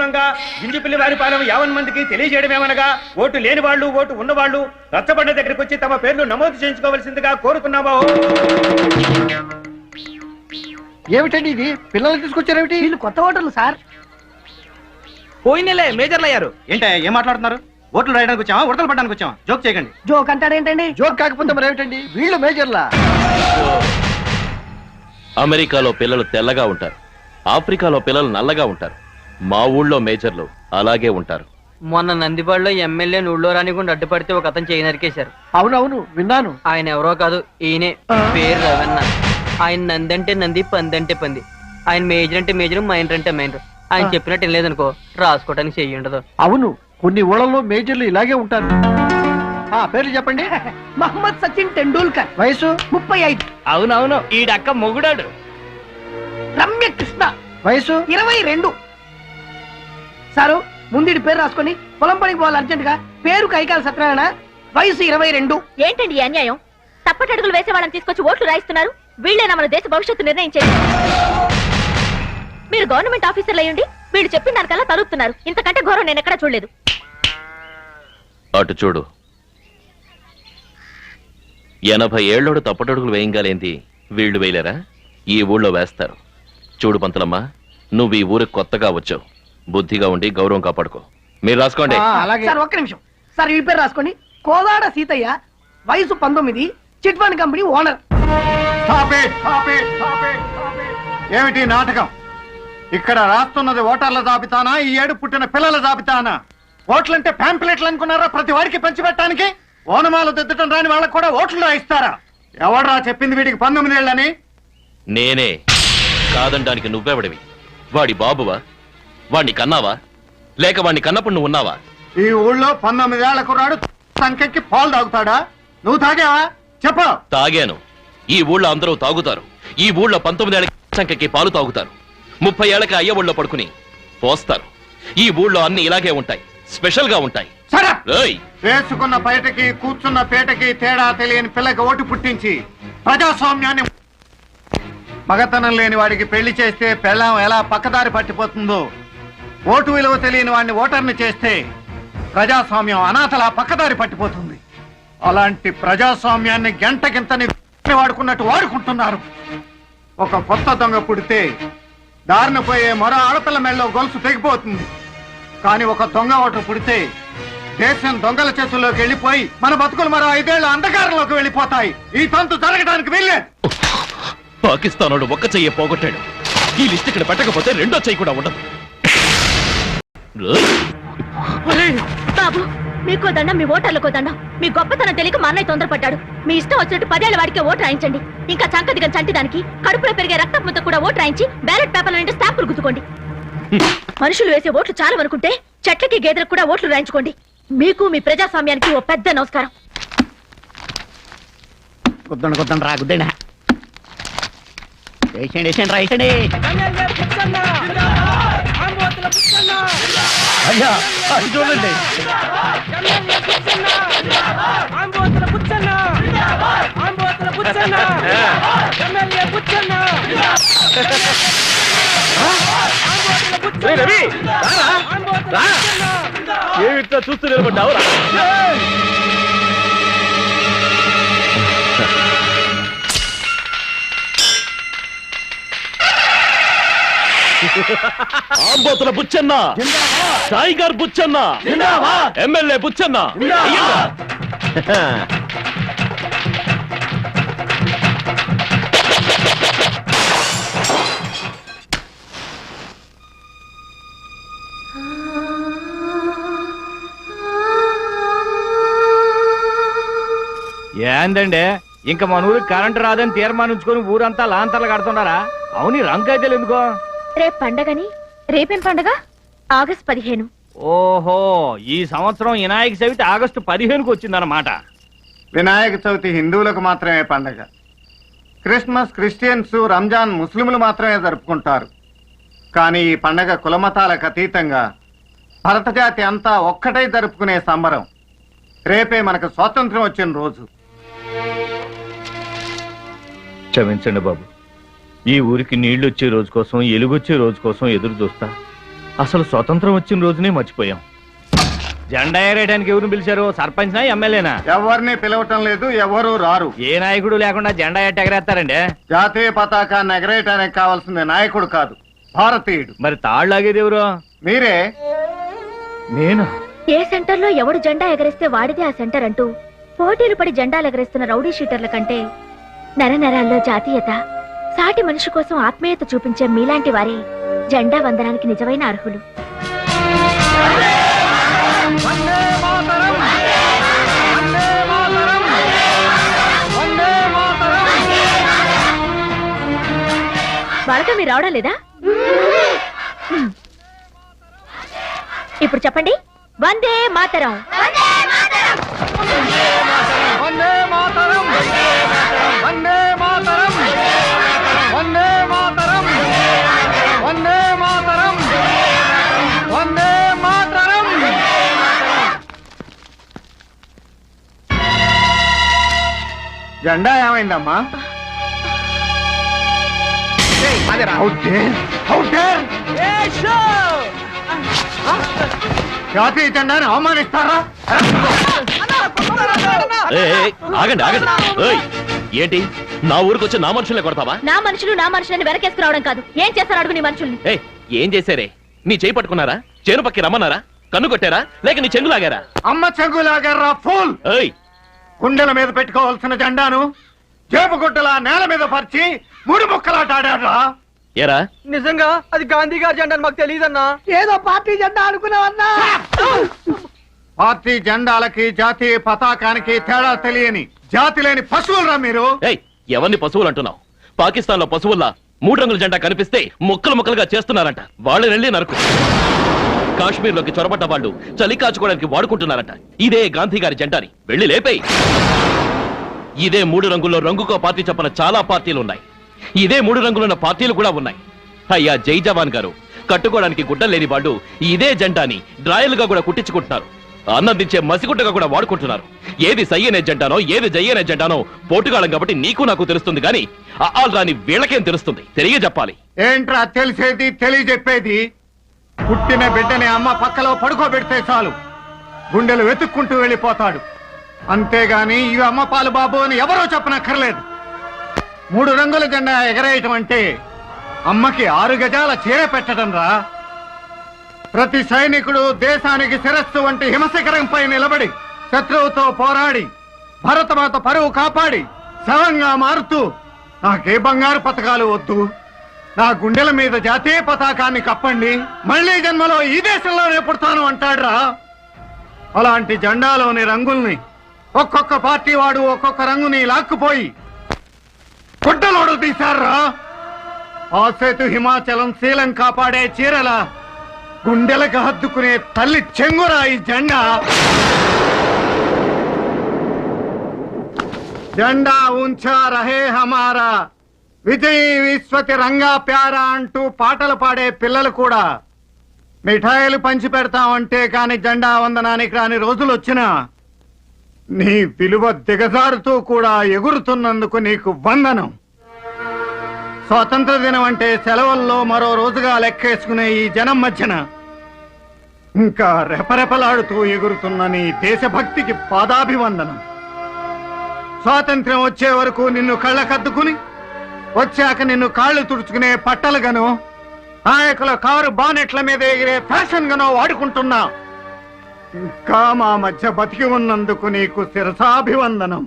మూలంగా గింజుపిల్లి వారి పాలెం యావన్ మందికి తెలియజేయడమేమనగా ఓటు లేని వాళ్ళు ఓటు ఉన్నవాళ్ళు రచ్చబండ దగ్గరికి వచ్చి తమ పేర్లు నమోదు చేయించుకోవాల్సిందిగా కోరుతున్నామా. ఏమిటండి ఇది? పిల్లలు తీసుకొచ్చారేమిటి? వీళ్ళు కొత్త ఓటర్లు సార్. పోయినలే మేజర్లు అయ్యారు. ఏంటే ఏం మాట్లాడుతున్నారు? ఓట్లు రాయడానికి వచ్చామా? ఉడతలు పడడానికి వచ్చామా? జోక్ చేయకండి. జోక్ అంటాడేంటండి? జోక్ కాకపోతే మరి ఏమిటండి వీళ్ళు మేజర్లా? అమెరికాలో పిల్లలు తెల్లగా ఉంటారు. ఆఫ్రికాలో పిల్లలు నల్లగా ఉంటారు. మా ఊళ్ళో మేజర్లు అలాగే ఉంటారు. మొన్న నందిపాడులో ఎమ్మెల్యే ఊళ్ళో రానికుండా అడ్డుపడితే ఒక అతను చేయి నరికేశారు. అవునవును విన్నాను. ఆయన ఎవరో కాదు ఈయనే. పేరు రవణ. ఆయన నంది అంటే నంది పంది అంటే పంది. ఆయన మేజర్ అంటే మేజర్ మైనర్ అంటే మైనర్. ఆయన చెప్పినట్టు ఏం లేదనుకో రాసుకోవడానికి చెయ్యి ఉండదు. అవును కొన్ని ఊళ్ళలో మేజర్లు ఇలాగే ఉంటారు. ఆ పేర్లు చెప్పండి. మహమ్మద్ సచిన్ టెండూల్కర్. వయసు? ముప్పై ఐదు. అవునవును ఈడక్క మొగుడాడు. రమ్య కృష్ణ వయసు? ఇరవై రెండు. సారు ముందు పేరు రాసుకొని పొలం పనికి పోవాలి అర్జెంట్గా పేరు కైకాల సత్యనారాయణ వయసు ఇరవై రెండు. ఏంటండి ఈ అన్యాయం? తప్పటడుగులు వేసే వాళ్ళని తీసుకొచ్చి ఓట్లు రాయిస్తున్నారు. వీళ్ళేనా మన దేశ భవిష్యత్తు నిర్ణయించేది. మీరు గవర్నమెంట్ ఆఫీసర్లు అయ్యండి వీళ్ళు చెప్పిన దానికల్లా తలుపుతున్నారు. ఇంతకంటే ఘోరం నేను ఎక్కడా చూడలేదు. అటు చూడు. ఎనభై ఏళ్ళోడు తప్పటడుగులు వేయంగాలేంది వీళ్ళు వేయలేరా? ఈ ఊళ్ళో వేస్తారు. చూడు పంతులమ్మా నువ్వు ఈ ఊరికి కొత్తగా వచ్చావు. బుద్ధిగా ఉండి గౌరవం కాపాడుకో. మీరు రాసుకోండి. ఆ, అలాగే. సార్ ఒక్క నిమిషం. సార్ ఈ పేరు రాసుకోండి. కోదాడ సీతయ్య వయసు పంతొమ్మిది chit fund company owner. Stop it, stop it, stop it, stop it. ఏమిటి నాటకం? ఇక్కడ రాస్తున్నది ఓటర్ల జాబితానా? ఈ ఏడు పుట్టిన పిల్లల జాబితానా? ఓట్లంటే ప్యాంప్లెట్లు అనుకున్నారా ప్రతి వాడికి పంచిపెట్టడానికి ఓనమాలు దిద్దటం రాని వాళ్ళకు కూడా ఓట్లు రాయిస్తారా ఎవడరా చెప్పింది వీడికి పంతొమ్మిది ఏళ్ళని నేనే. కాదనడానికి నువ్వెవడివి? వాడి బాబువా? వాణ్ణి కన్నావా? లేక వాణ్ణి కన్నప్పుడు నువ్వు ఉన్నావా? ఈ ఊళ్ళో పంతొమ్మిది ఏళ్ళ కుర్రాడు సంఖ్యకి పాలు తాగుతాడా? నువ్వు తాగావా? చెప్పు. తాగాను. ఈ ఊళ్ళో అందరూ తాగుతారు. ఈ ఊళ్ళో పంతొమ్మిదేళ్ళ సంఖ్యకి పాలు తాగుతారు. ముప్పై ఏళ్ళకి అయ్య ఊళ్ళో పడుకుని పోస్తారు. ఈ ఊళ్ళో అన్ని ఇలాగే ఉంటాయి. స్పెషల్గా ఉంటాయి సరే ఏయ్! వేసుకున్న బయటకి కూర్చున్న పేటకి తేడా తెలియని పిల్లకి ఓటు పుట్టించి ప్రజాస్వామ్యాన్ని మగతనం లేని వాడికి పెళ్ళి చేస్తే పెళ్ళాం ఎలా పక్కదారి పట్టిపోతుందో ఓటు విలువ తెలియని వాడిని ఓటర్ని చేస్తే ప్రజాస్వామ్యం అనాథలా పక్కదారి పట్టిపోతుంది. అలాంటి ప్రజాస్వామ్యాన్ని గంటకింతని వాడుకున్నట్టు వాడుకుంటున్నారు. ఒక కొత్త దొంగ పుడితే దారిన పోయే మరో ఆడపిల్ల మెళ్ళలో గొలుసు తెగిపోతుంది. కానీ ఒక దొంగ ఓటు పుడితే దేశం దొంగల చేతుల్లోకి వెళ్ళిపోయి మన బతుకులు మరో ఐదేళ్ళ అంధకారంలోకి వెళ్ళిపోతాయి. ఈ తంతు జరగడానికి వెళ్ళే పాకిస్తానోడు ఒక్క చెయ్యి పోగొట్టాడు. ఈ లిస్ట్ ఇక్కడ పెట్టకపోతే రెండో చెయ్యి కూడా ఉండదు. బాబు మీకో దండం మీ ఓటర్లకో దండం. మీ గొప్పతనం తెలియక మా అన్నయ్య తొందరపడ్డాడు. మీ ఇష్టం వచ్చినట్టు పదేళ్ళ వాడికే ఓటు రాయించండి. ఇంకా చంక దిగని చంటి దానికి కడుపులో పెరిగే రక్తం ముద్ద కూడా ఓటు రాయించి బ్యాలెట్ పేపర్ల నుండి స్టాంపులు గుద్దుకోండి. మనుషులు వేసే ఓట్లు చాలు అనుకుంటే చెట్లకి గేదెలకు కూడా ఓట్లు రాయించుకోండి. మీకు మీ ప్రజాస్వామ్యానికి ఓ పెద్ద నమస్కారం. రా గుద్దండి. రా అయ్యా అది చూడండి. రవి. ఏమిట్లా చూస్తూ నిలబడ్డావు రా. Ambothula Bucchanna tiger Bucchanna MLA Bucchanna. ఏందండి? ఇంకా మన ఊరికి కరెంటు రాదని తీర్మానించుకొని ఊరంతా లాంతర్లు కడుతున్నారా? అవును రంగు అయితే ఎందుకో? రేపు పండగని? రేపేం పండగ? ఆగస్ట్ పదిహేను. ఓహో ఈ సంవత్సరం వినాయక చవితి ఆగస్టు పదిహేనుకి వచ్చిందన్నమాట. వినాయక చవితి హిందువులకు మాత్రమే పండగ. క్రిస్మస్ క్రిస్టియన్స్ రంజాన్ ముస్లింలు మాత్రమే జరుపుకుంటారు. కానీ ఈ పండగ కులమతాలకు అతీతంగా భరతజాతి అంతా ఒక్కటై జరుపుకునే సంబరం. రేపే మనకు స్వాతంత్రం వచ్చిన రోజు. క్షమించండి బాబు. ఈ ఊరికి నీళ్ళు వచ్చే రోజు కోసం ఎలుగొచ్చే రోజు కోసం ఎదురు చూస్తా. అసలు స్వతంత్రం వచ్చిన రోజునే మర్చిపోయాం. జెండా ఎగరేయడానికి ఎవరు పిలిచారు? సర్పంచ్నా ఎమ్మెల్యేనా? ఎవరిని పిలవటం లేదు ఎవరు రారు. ఏ నాయకుడు లేకుండా జెండా ఎట్ట ఎగరేస్తారండి? జాతీయ పతాకాన్ని ఎగరేయటానికి కావాల్సింది నాయకుడు కాదు భారతీయుడు. మరి తాళ్ళాగేది ఎవరు? మీరే? నేను? ఏ సెంటర్లో ఎవడు జెండా ఎగరేస్తే వాడిదే ఆ సెంటర్ అంటూ పోటీలు పడి జెండాలు ఎగరేస్తున్న రౌడీ షీటర్ల కంటే నర నరాల్లో జాతీయత. సాటి మనిషి కోసం ఆత్మీయత చూపించే మీలాంటి వారే జెండా వందనానికి నిజమైన అర్హులు. వాళ్ళతో మీరు రావడం లేదా? ఇప్పుడు చెప్పండి. వందే మాతరం. జెండా ఏమైందమ్మా! జాతీయ జెండాని అవమానిస్తారా? ఆగండి ఆగండి. ఏయ్, ఏంటి? నా ఊరికి వచ్చి నా మనుషులే కొడతావా? నా మనుషులు నా మనుషులని వెనకేసుకురావడం కాదు. ఏం చేస్తారు అడుగు నీ మనుషుల్ని? ఏ ఏం చేశారే? నీ చేయి పట్టుకున్నారా? చేను పక్కి రమ్మన్నారా? కన్ను కొట్టారా? లేక నీ చెంగు లాగారా అమ్మ చెంగులాగర్రా ఫూల్! ఏయ్ గుండెల మీద పెట్టుకోవాల్సిన జెండాను జేబు గుడ్డలా నేల మీద పరిచి మూడు ముక్కలాట ఆడారా ఏరా? నిజంగా అది గాంధీ గారి జెండా మాకు తెలియదన్నా ఏదో పార్టీ జెండా అనుకున్నావన్నా? పార్టీ జెండాలకి జాతీయ పతాకానికి తేడా తెలియని జాతి లేని పశువులరా మీరు? ఏయ్ ఎవరిని పశువులు అంటున్నావు? పాకిస్తాన్లో పశువుల్లా మూడు రంగుల జెండా కనిపిస్తే ముక్కలు ముక్కలుగా చేస్తున్నారంట. వాళ్ళని వెళ్ళి నరకు. కాశ్మీర్లోకి చొరబడ్డ వాళ్ళు చలి కాచుకోవడానికి వాడుకుంటున్నారంట. ఇదే గాంధీ గారి జెండాని. వెళ్ళి లేపేయి. ఇదే మూడు రంగుల్లో రంగుకో పార్టీ చెప్పిన చాలా పార్టీలు ఉన్నాయి ఇదే మూడు రంగులున్న పార్టీలు కూడా ఉన్నాయి. అయ్యా జై జవాన్ గారు. కట్టుకోవడానికి గుడ్డ లేని వాళ్ళు ఇదే జెండాని డ్రాయలుగా కూడా కుట్టించుకుంటున్నారు. అన్నందించే మసిగుడ్డగా కూడా వాడుకుంటున్నారు. ఏది సై అనే జెండానో ఏది జై అనే జెండానో పోటుగాళం కాబట్టి నీకు నాకు తెలుస్తుంది కానీ ఆల్ రాని వీళ్ళకేం తెలుస్తుంది? తెలియ చెప్పాలి ఏంట్రా తెలిసేది తెలియజెప్పేది? పుట్టిన బిడ్డని అమ్మ పక్కలో పడుకోబెడితే చాలు. గుండెలు వెతుక్కుంటూ వెళ్ళిపోతాడు. అంతేగాని ఇవి అమ్మ పాలు బాబు అని ఎవరో చెప్పనక్కర్లేదు. మూడు రంగుల జెండా ఎగరేయటం అంటే అమ్మకి ఆరు గజాల చీర పెట్టడం రా. ప్రతి సైనికుడు దేశానికి శిరస్సు వంటి హిమశిఖరంపై నిలబడి శత్రువుతో పోరాడి భరతమాత పరువు కాపాడి శవంగా మారుతూ నాకే బంగారు పథకాలు వద్దు. నా గుండెల మీద జాతీయ పతాకాన్ని కప్పండి. మళ్ళీ జన్మలో ఈ దేశంలోనే పుడతాను అంటాడ్రా. అలాంటి జెండాలోని రంగుల్ని ఒక్కొక్క పార్టీ వాడు ఒక్కొక్క రంగుని లాక్కుపోయి గుడ్డలోడు తీశారా ఆ సేతు హిమాచలం శీలం కాపాడే చీరల గుండెలకు హద్దుకునే తల్లి చెంగురా ఈ జెండా. జెండా ఉంచా రహే హమారా. విజయ్ విశ్వతి రంగా ప్యారా అంటూ పాటలు పాడే పిల్లలు కూడా మిఠాయిలు పంచి పెడతామంటే కాని జెండా వందనానికి రాని రోజులు వచ్చినా నీ విలువ దిగజారుతూ కూడా ఎగురుతున్నందుకు నీకు వందనం. స్వాతంత్ర దినం అంటే సెలవుల్లో మరో రోజుగా లెక్కేసుకునే ఈ జనం మధ్యన ఇంకా రెపరెపలాడుతూ ఎగురుతున్న నీ దేశభక్తికి పాదాభివందనం. స్వాతంత్ర్యం వచ్చే వరకు నిన్ను కళ్ళకద్దుకుని వచ్చాక నిన్ను కాళ్ళు తుడుచుకునే పట్టలుగాను నాయకుల కారు బానెట్ల మీద ఎగిరే ఫ్యాషన్ గానో వాడుకుంటున్నా ఇంకా మా మధ్య బతికి ఉన్నందుకు నీకు శిరసాభివందనం.